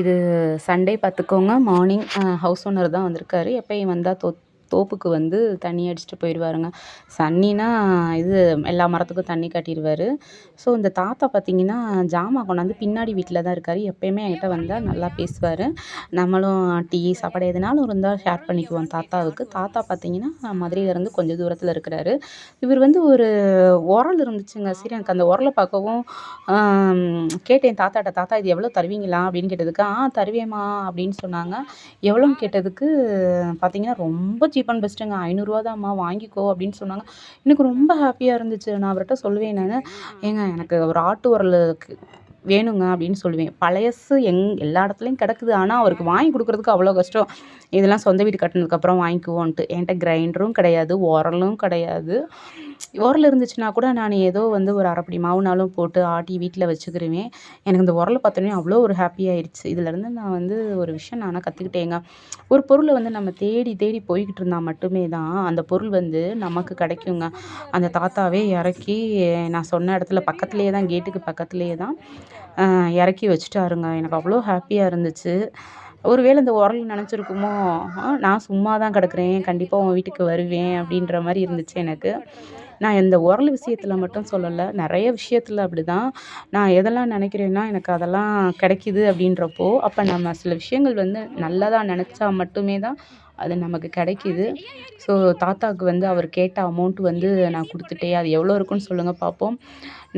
இது சண்டே பார்த்துக்கோங்க. Morning house owner தான் வந்திருக்காரு. எப்பயும் வந்தால் தோ தோப்புக்கு வந்து தண்ணி அடிச்சுட்டு போயிடுவாருங்க. சன்னினா இது எல்லா மரத்துக்கும் தண்ணி காட்டிடுவார். ஸோ இந்த தாத்தா பார்த்தீங்கன்னா ஜாமான் கொண்டாந்து பின்னாடி வீட்டில் தான் இருக்கார். எப்பயுமே என்கிட்ட வந்தால் நல்லா பேசுவார். நம்மளும் டீ சாப்பாடு எதுனாலும் இருந்தால் ஷேர் பண்ணிக்குவோம் தாத்தாவுக்கு. தாத்தா பார்த்தீங்கன்னா மதுரையிலேருந்து கொஞ்சம் தூரத்தில் இருக்கிறாரு. இவர் வந்து ஒரு உரல் இருந்துச்சுங்க. சரி எனக்கு அந்த உரலை பார்க்கவும் கேட்டேன் தாத்தாட்ட தாத்தா இது எவ்வளோ தருவீங்களா? அப்படின்னு கேட்டதுக்கு ஆ தருவேம்மா அப்படின்னு சொன்னாங்க. எவ்வளோன்னு கேட்டதுக்கு பார்த்தீங்கன்னா ரொம்ப சீப் அண்ட் பெஸ்ட்டுங்க ஐநூறுரூவா தான்மா வாங்கிக்கோ அப்படின்னு சொன்னாங்க. எனக்கு ரொம்ப ஹாப்பியாக இருந்துச்சு. நான் அவர்கிட்ட சொல்லுவேன் நான் ஏங்க எனக்கு ஒரு ஆட்டு உரல் வேணுங்க அப்படின்னு சொல்லுவேன். பழையசு எங் எல்லா இடத்துலையும் கிடக்குது. ஆனால் அவருக்கு வாங்கி கொடுக்குறதுக்கு அவ்வளோ கஷ்டம். இதெல்லாம் சொந்த வீடு கட்டினதுக்கப்புறம் வாங்கிக்குவோன்ட்டு. என்கிட்ட கிரைண்டரும் கிடையாது உரலும் கிடையாது. உரல் இருந்துச்சுன்னா கூட நான் ஏதோ வந்து ஒரு அரைப்படி மாவுனாலும் போட்டு ஆட்டி வீட்டில் வச்சுக்கிருவேன். எனக்கு இந்த உரலை பார்த்தோன்னே அவ்வளோ ஒரு ஹாப்பியாகிடுச்சு இதிலேருந்து இதுலேருந்து நான் வந்து ஒரு விஷயம் நானாக கற்றுக்கிட்டேங்க ஒரு பொருளை வந்து நம்ம தேடி தேடி போய்கிட்டு இருந்தால் மட்டுமே தான் அந்த பொருள் வந்து நமக்கு கிடைக்குங்க. அந்த தாத்தாவே இறக்கி நான் சொன்ன இடத்துல பக்கத்துலேயே தான் கேட்டுக்கு பக்கத்துலேயே தான் இறக்கி வச்சுட்டாருங்க. எனக்கு அவ்வளோ ஹாப்பியாக இருந்துச்சு. ஒருவேளை இந்த உரல் நினச்சிருக்குமோ நான் சும்மா தான் கிடக்குறேன். கண்டிப்பாக உன் வீட்டுக்கு வருவேன் அப்படின்ற மாதிரி இருந்துச்சு எனக்கு. நான் இந்த உரல் விஷயத்தில் மட்டும் சொல்லலை. நிறைய விஷயத்தில் அப்படி தான் நான் எதெல்லாம் நினைக்கிறேன்னா எனக்கு அதெல்லாம் கிடைக்கிது அப்படின்றப்போ அப்போ நம்ம சில விஷயங்கள் வந்து நல்லதாக நினச்சா மட்டுமே தான் அது நமக்கு கிடைக்கிது. ஸோ தாத்தாவுக்கு வந்து அவர் கேட்ட அமௌண்ட் வந்து நான் கொடுத்துட்டேன். அது எவ்வளோ இருக்குன்னு சொல்லுங்கள் பார்ப்போம்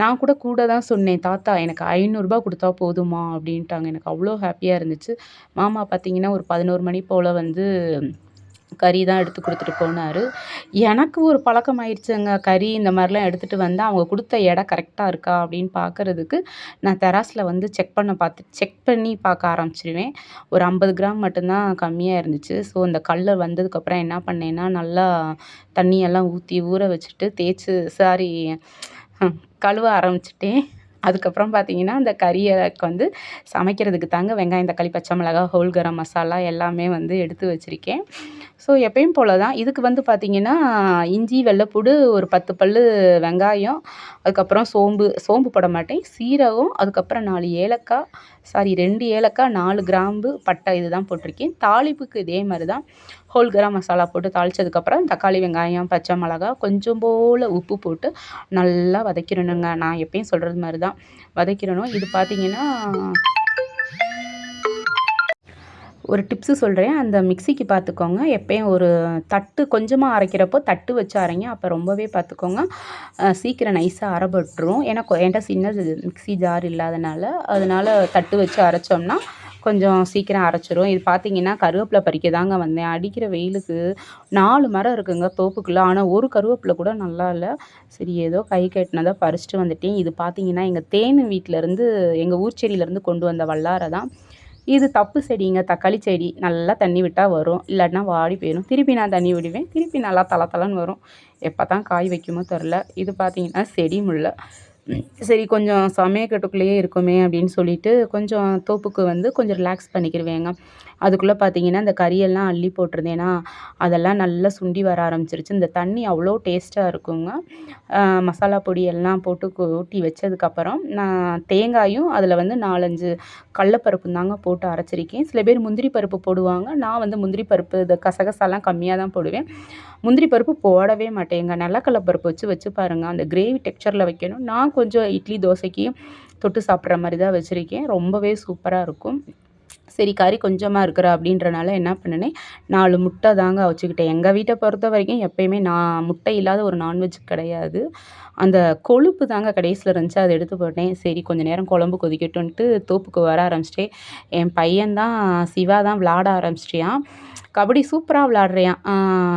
நான் கூட கூட தான் சொன்னேன் தாத்தா எனக்கு ஐநூறுரூபா கொடுத்தா போதுமா? அப்படின்ட்டாங்க. எனக்கு அவ்வளோ ஹாப்பியாக இருந்துச்சு. மாமா பார்த்தீங்கன்னா ஒரு பதினோரு மணி போல் வந்து கறி தான் எடுத்து கொடுத்துட்டு போனார். எனக்கு ஒரு பழக்கம் ஆயிடுச்சுங்க. கறி இந்த மாதிரிலாம் எடுத்துகிட்டு வந்தால் அவங்க கொடுத்த இடம் கரெக்டாக இருக்கா அப்படின்னு பார்க்குறதுக்கு நான் தெராஸில் வந்து செக் பண்ண பார்த்து செக் பண்ணி பார்க்க ஆரம்பிச்சிருவேன். ஒரு ஐம்பது கிராம் மட்டும்தான் கம்மியாக இருந்துச்சு. ஸோ அந்த கல் வந்ததுக்கப்புறம் என்ன பண்ணேன்னா நல்லா தண்ணியெல்லாம் ஊற்றி ஊற வச்சுட்டு தேய்ச்சி சாரி கழுவ ஆரம்பிச்சிட்டேன். அதுக்கப்புறம் பார்த்தீங்கன்னா அந்த கறியக்கு வந்து சமைக்கிறதுக்கு தாங்க வெங்காயம் தக்காளி பச்சை மிளகாய் ஹோல் கரம் மசாலா எல்லாமே வந்து எடுத்து வச்சுருக்கேன். ஸோ எப்பயும் போல் தான் இதுக்கு வந்து பார்த்திங்கன்னா இஞ்சி வெள்ளைப்பூடு ஒரு பத்து பல் வெங்காயம் அதுக்கப்புறம் சோம்பு சோம்பு போட மாட்டேன். சீரகம் அதுக்கப்புறம் நாலு ஏலக்காய் சாரி ரெண்டு ஏலக்காய் நாலு கிராம்பு பட்டை இது தான் போட்டிருக்கேன். தாளிப்புக்கு இதே மாதிரி தான் ஹோல் கரம் மசாலா போட்டு தாளித்ததுக்கப்புறம் தக்காளி வெங்காயம் பச்சை மிளகா கொஞ்சம் போல் உப்பு போட்டு நல்லா வதக்கிடணுங்க. நான் எப்பயும் சொல்கிறது மாதிரி தான் வதக்கிடணும். இது பார்த்திங்கன்னா ஒரு டிப்ஸு சொல்கிறேன் அந்த மிக்சிக்கு பார்த்துக்கோங்க எப்பயும் ஒரு தட்டு கொஞ்சமாக அரைக்கிறப்போ தட்டு வச்சு அரைங்க. அப்போ ரொம்பவே பார்த்துக்கோங்க சீக்கிரம் நைஸாக அரைபட்டுரும். ஏன்னா என்கிட்ட சின்ன மிக்சி ஜார் இல்லாதனால அதனால் தட்டு வச்சு அரைச்சோம்னா கொஞ்சம் சீக்கிரம் அரைச்சிரும். இது பார்த்தீங்கன்னா கருவேப்பிலை பறிக்க தாங்க வந்தேன். அடிக்கிற வெயிலுக்கு நாலு மரம் இருக்குங்க தோப்புக்குள்ளே. ஆனால் ஒரு கருவேப்பிலை கூட நல்லா இல்லை. சரி ஏதோ கை கட்டினதாக பறிச்சுட்டு வந்துட்டேன். இது பார்த்தீங்கன்னா எங்கள் தேனு வீட்டிலேருந்து எங்கள் ஊர் செடியிலேருந்து கொண்டு வந்த வல்லாரை தான். இது தப்பு செடிங்க. தக்காளி செடி. நல்லா தண்ணி விட்டால் வரும். இல்லாட்டினா வாடி போயிடும் திருப்பி நான் தண்ணி விடுவேன். திருப்பி நல்லா தலை தலைன்னு வரும். எப்போ தான் காய் வைக்குமோ தெரில இது பார்த்தீங்கன்னா செடி முல்லை. சரி கொஞ்சம் சமயக்கட்டுக்குள்ளேயே இருக்குமே அப்படின்னு சொல்லிட்டு கொஞ்சம் தோப்புக்கு வந்து கொஞ்சம் ரிலாக்ஸ் பண்ணிக்கிடுவேங்க அதுக்குள்ளே பார்த்தீங்கன்னா இந்த கறியெல்லாம் அள்ளி போட்டிருந்தேன்னா அதெல்லாம் நல்லா சுண்டி வர ஆரம்பிச்சிருச்சு. இந்த தண்ணி அவ்வளோ டேஸ்ட்டாக இருக்குங்க. மசாலா பொடி எல்லாம் போட்டு கூட்டி வச்சதுக்கப்புறம் நான் தேங்காயும் அதில் வந்து நாலஞ்சு கடலப்பருப்பு தாங்க போட்டு அரைச்சிருக்கேன். சில பேர் முந்திரி பருப்பு போடுவாங்க. நான் வந்து முந்திரி பருப்பு இந்த கசகசாலாம் கம்மியாக தான் போடுவேன். முந்திரி பருப்பு போடவே மாட்டேங்க. நிலக்கடல பருப்பு வச்சு வச்சு பாருங்கள் அந்த கிரேவி டெக்ஸ்சரில் வைக்கணும். நான் கொஞ்சம் இட்லி தோசைக்கு தொட்டு சாப்பிட்ற மாதிரி தான் வச்சுருக்கேன். ரொம்பவே சூப்பராக இருக்கும். சரி கறி கொஞ்சமாக இருக்கிற அப்படின்றனால என்ன பண்ணினேன் நாலு முட்டை தாங்க வச்சுக்கிட்டேன். எங்கள் வீட்டை பொறுத்த வரைக்கும் எப்போயுமே நான் முட்டை இல்லாத ஒரு நான்வெஜ் கிடையாது. அந்த கொழுப்பு தாங்க கடைசியில் இருந்துச்சு அதை எடுத்து போட்டேன். சரி கொஞ்சம் நேரம் குழம்பு கொதிக்கட்டும்ன்ட்டு தோப்புக்கு வர ஆரம்பிச்சிட்டேன். என் பையன்தான் சிவா தான் விளாட ஆரம்பிச்சிட்டியான் கபடி சூப்பராக விளாட்றியான்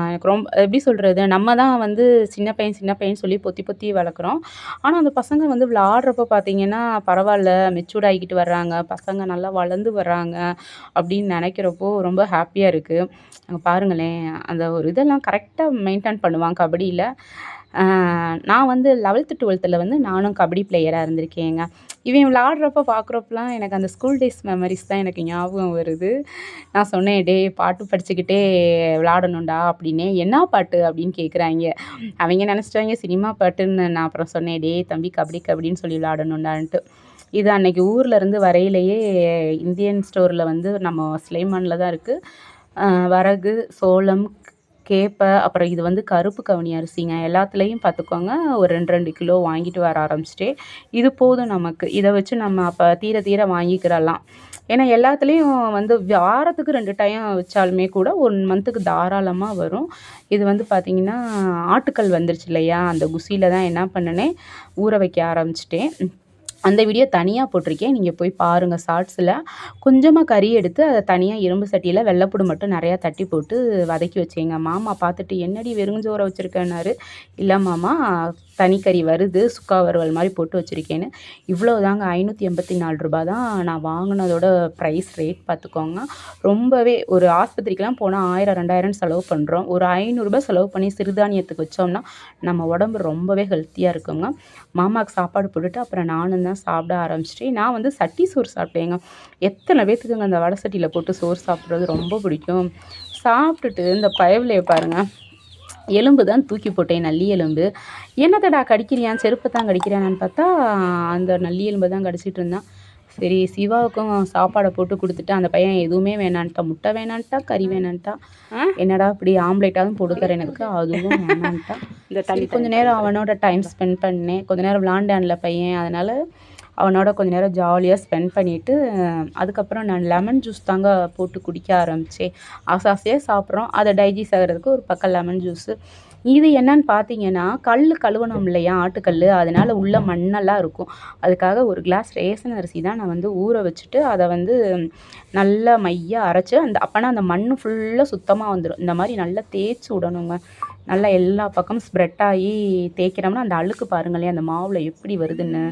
எனக்கு ரொம்ப எப்படி சொல்கிறது நம்ம தான் வந்து சின்ன பையன் சின்ன பையன் சொல்லி பொத்தி பொத்தி வளர்க்குறோம். ஆனால் அந்த பசங்க வந்து விளாட்றப்ப பார்த்தீங்கன்னா பரவாயில்ல மெச்சூர்ட் ஆகிக்கிட்டு வர்றாங்க பசங்க நல்லா வளர்ந்து வர்றாங்க அப்படின்னு நினைக்கிறப்போ ரொம்ப ஹாப்பியாக இருக்குது அங்கே பாருங்களேன் அந்த ஒரு இதெல்லாம் கரெக்டாக மெயின்டைன் பண்ணுவான் கபடியில். நான் வந்து லெவல்த்து டுவெல்த்தில் வந்து நானும் கபடி பிளேயராக இருந்திருக்கேங்க. இவன் விளாட்றப்ப பார்க்குறப்பலாம் எனக்கு அந்த ஸ்கூல் டேஸ் மெமரிஸ் தான் எனக்கு ஞாபகம் வருது. நான் சொன்னேன் டே பாட்டு படிச்சுக்கிட்டே விளாடணும்டா அப்படின்னே. என்ன பாட்டு? அப்படின்னு கேட்குறாங்க அவங்க நினச்சிட்டாங்க சினிமா பாட்டுன்னு. நான் அப்புறம் சொன்னேன் டே தம்பி கபடி கபடின்னு சொல்லி விளாடணுண்டான்ட்டு இது அன்னைக்கு ஊரில் இருந்து வரையிலேயே இந்தியன் ஸ்டோரில் வந்து நம்ம ஸ்லைமானில் தான் இருக்குது வரகு சோளம் கேப்பை அப்புறம் இது வந்து கருப்பு கவுனி அரிசிங்க. எல்லாத்துலேயும் பார்த்துக்கோங்க ஒரு ரெண்டு ரெண்டு கிலோ வாங்கிட்டு வர ஆரம்பிச்சிட்டே. இது போதும் நமக்கு. இதை வச்சு நம்ம அப்போ தீர தீர வாங்கிக்கிறலாம். ஏன்னா எல்லாத்துலேயும் வந்து வாரத்துக்கு ரெண்டு டைம் வச்சாலுமே கூட ஒன் மந்த்துக்கு தாராளமாக வரும். இது வந்து பார்த்திங்கன்னா ஆட்டுக்கல் வந்துருச்சு இல்லையா? அந்த குசியில் தான் என்ன பண்ணினேன்? ஊற வைக்க ஆரம்பிச்சிட்டேன். அந்த வீடியோ தனியாக போட்டிருக்கேன். நீங்கள் போய் பாருங்கள் ஷார்ட்ஸில் கொஞ்சமாக கறி எடுத்து அதை தனியாக இரும்பு சட்டியில் வெள்ளைப்பூடு மட்டும் நிறையா தட்டி போட்டு வதக்கி வச்சேங்க மாமா பார்த்துட்டு என்னடி வெறுஞ்சோரை வச்சுருக்கேன்னாரு? இல்லை மாமா தனிக்கறி வருது சுக்கா வறுவல் மாதிரி போட்டு வச்சுருக்கேன்னு. இவ்வளோ தாங்க ஐநூற்றி எண்பத்தி நாலு ரூபா தான் நான் வாங்கினதோட ப்ரைஸ் ரேட் பார்த்துக்கோங்க. ரொம்பவே ஒரு ஆஸ்பத்திரிக்கெலாம் போனால் ஆயிரம் ரெண்டாயிரம் செலவு பண்ணுறோம் ஒரு ஐநூறுரூபா செலவு பண்ணி சிறுதானியத்துக்கு வச்சோம்னா நம்ம உடம்பு ரொம்பவே ஹெல்த்தியாக இருக்குங்க. மாமாவுக்கு சாப்பாடு போட்டுட்டு அப்புறம் நானும் தான் சாப்பிட ஆரம்பிச்சிட்டேன். நான் வந்து சட்டி சோறு சாப்பிட்டேங்க. எத்தனை பேர்த்துக்குங்க அந்த வடை சட்டியில் போட்டு சோறு சாப்பிட்றது ரொம்ப பிடிக்கும். சாப்பிட்டுட்டு இந்த பயவிலையை பாருங்கள் எலும்பு தான் தூக்கி போட்டேன் நல்லி எலும்பு. என்னத்தடா கடிக்கிறியான்? செருப்பை தான் கடிக்கிறானான்னு பார்த்தா அந்த நல்லி எலும்பு தான் கடிச்சிட்டு இருந்தான். சரி சிவாவுக்கும் சாப்பாடை போட்டு கொடுத்துட்டு அந்த பையன் எதுவுமே வேணான்ட்டா முட்டை வேணான்ட்டா கறி வேணான்ட்டா என்னடா இப்படி ஆம்லேட்டாகவும் போட்டு எனக்கு அதுவும் வேணான்ட்டா. இந்த தண்ணி கொஞ்ச நேரம் அவனோட டைம் ஸ்பெண்ட் பண்ணேன். கொஞ்ச நேரம் விளாண்டான்ல பையன் அதனால் அவனோட கொஞ்ச நேரம் ஜாலியாக ஸ்பெண்ட் பண்ணிவிட்டு அதுக்கப்புறம் நான் லெமன் ஜூஸ் தாங்க போட்டு குடிக்க ஆரம்பித்தேன் ஆசை ஆசையாக சாப்பிட்றோம். அதை டைஜஸ்ட் ஆகிறதுக்கு ஒரு பக்கம் லெமன் ஜூஸு இது என்னன்னு பார்த்தீங்கன்னா கல் கழுவணும் இல்லையா? ஆட்டுக்கல் அதனால் உள்ள மண்ணெல்லாம் இருக்கும். அதுக்காக ஒரு கிளாஸ் ரேசன் அரிசி தான் நான் வந்து ஊற வச்சுட்டு அதை வந்து நல்லா மையாக அரைச்சி அந்த அப்போனா அந்த மண் ஃபுல்லாக சுத்தமாக வந்துடும் இந்த மாதிரி நல்லா தேய்ச்சி விடணுங்க. நல்லா எல்லா பக்கமும் ஸ்ப்ரெட் ஆகி தேய்க்கிறோம்னா அந்த அழுக்கு பாருங்களேன் அந்த மாவில் எப்படி வருதுன்னு.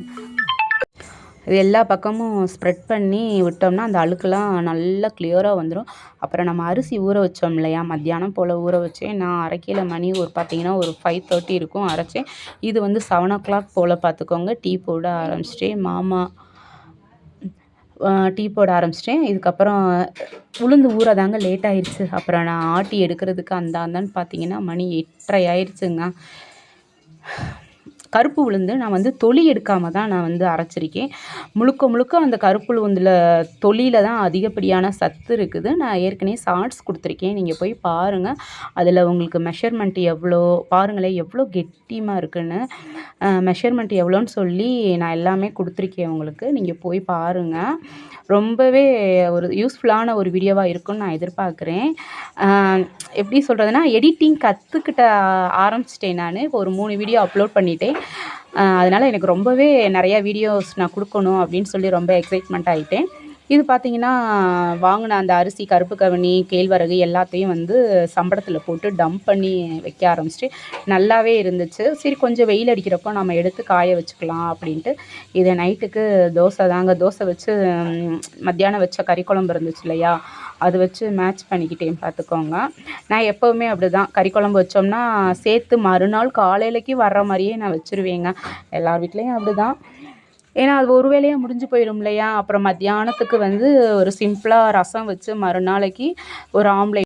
இது எல்லா பக்கமும் ஸ்ப்ரெட் பண்ணி விட்டோம்னா அந்த அழுக்கெல்லாம் நல்லா கிளியராக வந்துடும் அப்புறம் நம்ம அரிசி ஊற வச்சோம் இல்லையா? மத்தியானம் போல் ஊற வச்சேன் நான் அரைக்கையில் மணி ஒரு பார்த்திங்கன்னா ஒரு ஃபைவ் தேர்ட்டி இருக்கும் அரைச்சேன். இது வந்து செவன் ஓ கிளாக் போல் பார்த்துக்கோங்க. டீ போட ஆரம்பிச்சிட்டேன். மாமா டீ போட ஆரம்பிச்சிட்டேன். இதுக்கப்புறம் உளுந்து ஊற தாங்க லேட் ஆயிடுச்சு அப்புறம் நான் ஆட்டி எடுக்கிறதுக்கு அந்த அந்தான்னு பார்த்தீங்கன்னா மணி எட்டரை ஆயிடுச்சுங்க கருப்பு உளுந்து நான் வந்து தொலி எடுக்காமல் தான் நான் வந்து அரைச்சிருக்கேன். முழுக்க முழுக்க அந்த கருப்பு உளுந்தில் தொலியில் தான் அதிகப்படியான சத்து இருக்குது. நான் ஏற்கனவே ஷார்ட்ஸ் கொடுத்துருக்கேன். நீங்கள் போய் பாருங்கள் அதில் உங்களுக்கு மெஷர்மெண்ட் எவ்வளோ பாருங்களேன் எவ்வளோ கெட்டியமாக இருக்குன்னு. மெஷர்மெண்ட் எவ்வளோன்னு சொல்லி நான் எல்லாமே கொடுத்துருக்கேன் உங்களுக்கு. நீங்கள் போய் பாருங்கள் ரொம்பவே ஒரு யூஸ்ஃபுல்லான ஒரு வீடியோவாக இருக்கும்னு நான் எதிர்பார்க்குறேன். எப்படி சொல்கிறதுனா எடிட்டிங் கற்றுக்கிட்ட ஆரம்பிச்சிட்டேன் நான். இப்போ ஒரு மூணு வீடியோ அப்லோட் பண்ணிட்டேன். அதனால் எனக்கு ரொம்பவே நிறையா வீடியோஸ் நான் கொடுக்கணும் அப்படின்னு சொல்லி ரொம்ப எக்ஸைட்மெண்ட் ஆகிட்டேன் இது பார்த்திங்கன்னா வாங்கின அந்த அரிசி கருப்பு கவனி கேழ்வரகு எல்லாத்தையும் வந்து சம்பளத்தில் போட்டு டம்ப் பண்ணி வைக்க ஆரம்பிச்சிட்டு நல்லாவே இருந்துச்சு. சரி கொஞ்சம் வெயில் அடிக்கிறப்போ நம்ம எடுத்து காய வச்சுக்கலாம் அப்படின்ட்டு இதை நைட்டுக்கு தோசை தாங்க. தோசை வச்சு மத்தியானம் வச்ச கறி குழம்பு இருந்துச்சு இல்லையா? அது வச்சு மேட்ச் பண்ணிக்கிட்டேன் பார்த்துக்கோங்க நான் எப்போவுமே அப்படி தான் கறி குழம்பு வச்சோம்னா சேர்த்து மறுநாள் காலையிலக்கு வர்ற மாதிரியே நான் வச்சுருவேங்க. எல்லார் வீட்லேயும் அப்படி தான் ஏன்னா அது ஒரு வேலையாக முடிஞ்சு போயிடும் இல்லையா? அப்புறம் மத்தியானத்துக்கு வந்து ஒரு சிம்பிளாக ரசம் வச்சு மறுநாளைக்கு ஒரு ஆம்லேட்